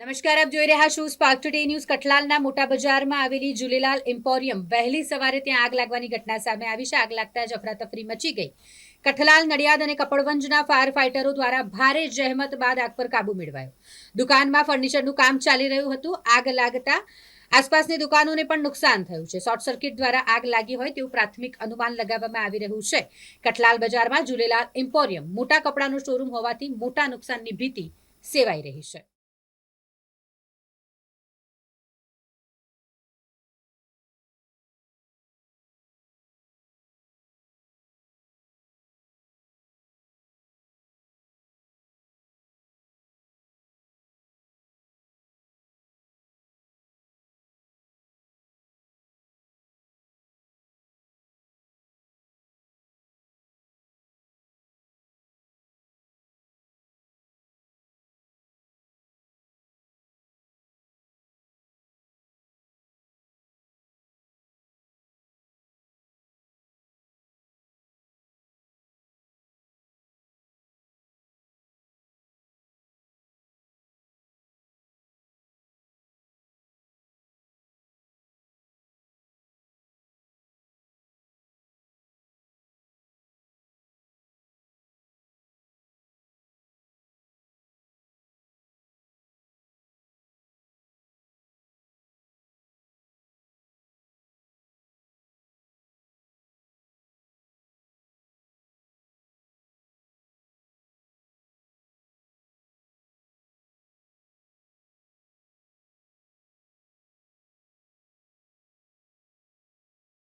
નમસ્કાર, આપ જોઈ રહ્યા છો સ્પાર્ક ટુડે ન્યૂઝ કઠલાલના મોટા બજારમાં આવેલી જુલેલાલ એમ્પોરિયમ વહેલી સવારે ત્યાં આગ લાગવાની ઘટના સામે આવી છે. આગ લાગતા જ અફરાતફરી મચી ગઈ. કઠલાલ નડિયાદ અને કપડવંજના ફાયર ફાઇટરો દ્વારા ભારે જહેમત બાદ આગ પર કાબુ મેળવાયો. દુકાનમાં ફર્નિચરનું કામ ચાલી રહ્યું હતું. આગ લાગતા આસપાસની દુકાનોને પણ નુકસાન થયું છે. શોર્ટ સર્કિટ દ્વારા આગ લાગી હોય તેવું પ્રાથમિક અનુમાન લગાવવામાં આવી રહ્યું છે. કઠલાલ બજારમાં જુલેલાલ એમ્પોરિયમ મોટા કપડાનું શોરૂમ હોવાથી મોટા નુકસાનની ભીતિ સેવાઈ રહી છે.